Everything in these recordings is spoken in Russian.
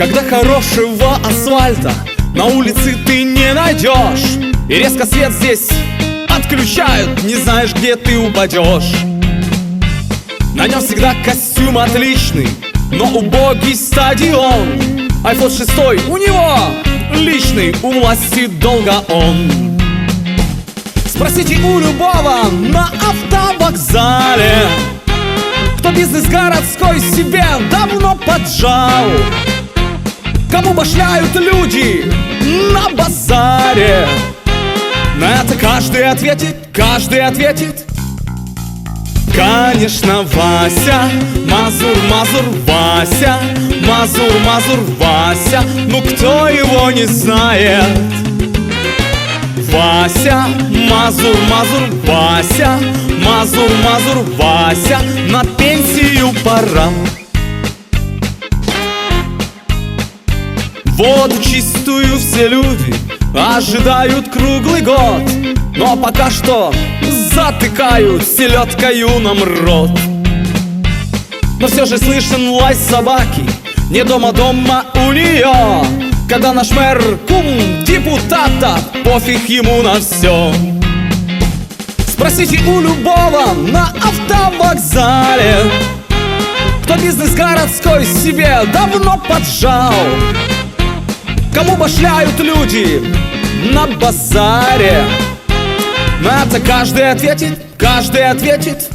Когда хорошего асфальта на улице ты не найдешь И резко свет здесь отключают, не знаешь, где ты упадешь. На нем всегда костюм отличный, но убогий стадион. iPhone 6 у него личный, у власти долго он. Спросите у любого на автовокзале Кто бизнес городской себе давно поджал Кому башляют люди на базаре? На это каждый ответит, каждый ответит. Конечно, Вася, Мазур, Мазур, Вася Мазур, Мазур, Вася Ну кто его не знает? Вася, Мазур, Мазур, Вася Мазур, Мазур, Вася На пенсию пора Воду чистую все люди ожидают круглый год Но пока что затыкают селедкою нам рот. Но все же слышен лай собаки Не дома дома у нее Когда наш мэр кум депутата Пофиг ему на все Спросите у любого на автовокзале Кто бизнес городской себе давно поджал Кому башляют люди? На базаре. На это каждый ответит, каждый ответит.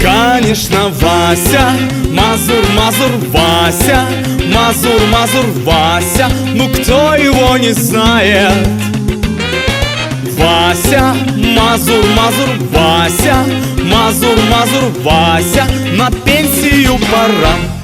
Конечно, Вася, Мазур, Мазур, Вася. Мазур, Мазур, Вася. Ну кто его не знает? Вася, Мазур, Мазур, Вася. Мазур, Мазур, Вася. На пенсию пора